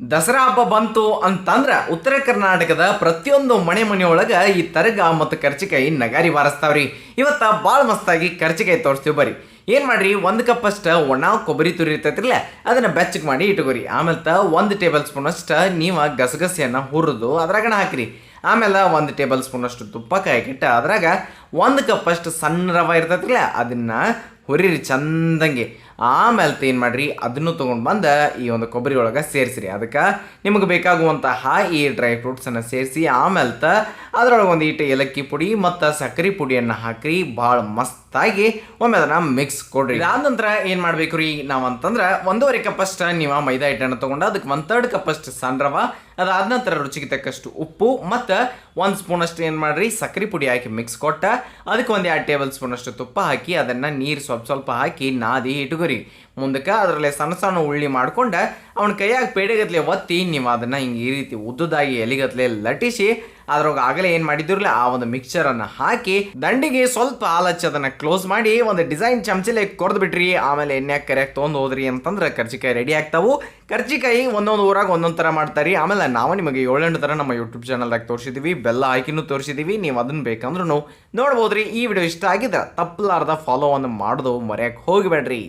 ದಸರಾ ಹಬ್ಬ ಬಂತು ಅಂತಂದ್ರ ಉತ್ತರ ಕರ್ನಾಟಕದ ಪ್ರತಿಯೊಂದು ಮನೆ ಮನೆಯೊಳಗ ಈ ತರಗ ಮತ್ತು ಕರ್ಚಿಕಾಯಿ ನಗಾರಿ ಬಾರಿಸ್ತಾವ್ರಿ ಇವತ್ತ ಭಾಳ ಮಸ್ತಾಗಿ ಕರ್ಚಿಕಾಯಿ ತೋರಿಸ್ತೀವಿ ಬರ್ರಿ. ಏನು ಮಾಡ್ರಿ, ಒಂದು ಕಪ್ ಅಷ್ಟ ಒಣ ಕೊಬ್ಬರಿ ತುರಿ ಇರ್ತೈತ್ರಲ್ಲ, ಅದನ್ನ ಬೆಚ್ಚಗೆ ಮಾಡಿ ಇಟ್ಕೋರಿ. ಆಮೇಲೆ ತ ಒಂದು ಟೇಬಲ್ ಸ್ಪೂನ್ ಅಷ್ಟ ನೀವು ಗಸಗಸೆಯನ್ನು ಹುರಿದು ಅದ್ರಾಗಣ ಹಾಕ್ರಿ. ಆಮೇಲೆ ಒಂದು ಟೇಬಲ್ ಸ್ಪೂನ್ ಅಷ್ಟು ತುಪ್ಪ ಕಾಯಿಕಿಟ್ಟ ಅದ್ರಾಗ ಒಂದು ಕಪ್ ಅಷ್ಟು ಸಣ್ಣ ರವೆ ಇರ್ತೈತಿಲ್ಲ ಅದನ್ನ ಹುರಿರಿ ಚಂದಂಗೆ. ಆಮೇಲೆ ಏನು ಮಾಡ್ರಿ, ಅದನ್ನು ತೊಗೊಂಡು ಬಂದು ಈ ಒಂದು ಕೊಬ್ಬರಿ ಒಳಗೆ ಸೇರಿಸಿರಿ. ಅದಕ್ಕೆ ನಿಮಗೆ ಬೇಕಾಗುವಂತಹ ಈ ಡ್ರೈ ಫ್ರೂಟ್ಸನ್ನು ಸೇರಿಸಿ ಆಮೇಲೆ ತ ಅದರೊಳಗೆ ಒಂದು ಈಟ ಏಲಕ್ಕಿ ಪುಡಿ ಮತ್ತು ಸಕ್ಕರೆ ಪುಡಿಯನ್ನು ಹಾಕ್ರಿ, ಭಾಳ ಮಸ್ತಾಗಿ ಒಮ್ಮೆ ಅದನ್ನು ಮಿಕ್ಸ್ ಕೊಡ್ರಿ. ಇದಾದ ನಂತರ ಏನು ಮಾಡಬೇಕು ರೀ ನಾವು ಅಂತಂದ್ರೆ ಒಂದೂವರೆ ಕಪ್ ಅಷ್ಟು ನೀವು ಮೈದಾ ಹಿಟ್ಟನ್ನು ತೊಗೊಂಡು ಅದಕ್ಕೆ ಒಂದು ತರ್ಡ್ ಕಪ್ ಅಷ್ಟು ಸಣ್ಣ ರವೆ ಅದಾದ ನಂತರ ರುಚಿಗೆ ತಕ್ಕಷ್ಟು ಉಪ್ಪು ಮತ್ತು ಒಂದು ಸ್ಪೂನ್ ಅಷ್ಟು ಏನು ಮಾಡ್ರಿ ಸಕ್ಕರೆ ಪುಡಿ ಹಾಕಿ ಮಿಕ್ಸ್ ಕೊಟ್ಟ, ಅದಕ್ಕೆ ಒಂದು ಎರಡು ಟೇಬಲ್ ಸ್ಪೂನ್ ಅಷ್ಟು ತುಪ್ಪ ಹಾಕಿ, ಅದನ್ನು ನೀರು ಸ್ವಲ್ಪ ಸ್ವಲ್ಪ ಹಾಕಿ ನಾದಿ ಇಟ್ಕೊರಿ. ಮುಂದಕ್ಕೆ ಅದರಲ್ಲಿ ಸಣ್ಣ ಸಣ್ಣ ಉಳ್ಳಿ ಮಾಡ್ಕೊಂಡು ಅವನ ಕೈಯಾಗ ಪೇಡೆಗತ್ಲೆ ಒತ್ತಿ ನೀವು ಅದನ್ನು ಹಿಂಗೆ ಈ ರೀತಿ ಉದ್ದದಾಗಿ ಎಲಿಗತ್ಲೆ ಲಟಿಸಿ ಅದ್ರೊಳಗೆ ಆಗಲೇ ಏನು ಮಾಡಿದಿರಲಿ ಆ ಒಂದು ಮಿಕ್ಸರನ್ನು ಹಾಕಿ, ದಂಡಿಗೆ ಸ್ವಲ್ಪ ಆಲಚ್ಚಿ ಅದನ್ನು ಕ್ಲೋಸ್ ಮಾಡಿ, ಒಂದು ಡಿಸೈನ್ ಚಮಚಲೆ ಕೊರ್ದು ಬಿಟ್ರಿ, ಆಮೇಲೆ ಎಣ್ಣೆ ಕರೆಯಾಗಿ ತೊಗೊಂಡು ಹೋದ್ರಿ ಅಂತಂದ್ರೆ ಕರ್ಜಿಕಾಯಿ ರೆಡಿ ಆಗ್ತಾವು. ಕರ್ಜಿಕಾಯಿ ಒಂದೊಂದು ಊರಾಗ ಒಂದೊಂದು ಥರ ಮಾಡ್ತಾರೆ ಆಮೇಲೆ ನಾವು ನಿಮಗೆ ಏಳೆಂಟು ಥರ ನಮ್ಮ ಯೂಟ್ಯೂಬ್ ಚಾನಲ್ದಾಗ ತೋರಿಸಿದ್ದೀವಿ ಬೆಲ್ಲ ಹಾಕಿನೂ ತೋರಿಸಿದ್ದೀವಿ ನೀವು ಅದನ್ನು ಬೇಕಂದ್ರೂ ನೋಡ್ಬೋದ್ರಿ. ಈ ವಿಡಿಯೋ ಇಷ್ಟ ಆಗಿದ್ರೆ ತಪ್ಪಲಾರ್ದ ಫಾಲೋ ಅನ್ನು ಮಾಡೋದು ಮರೆಯಕ್ಕೆ ಹೋಗಿಬೇಡ್ರಿ.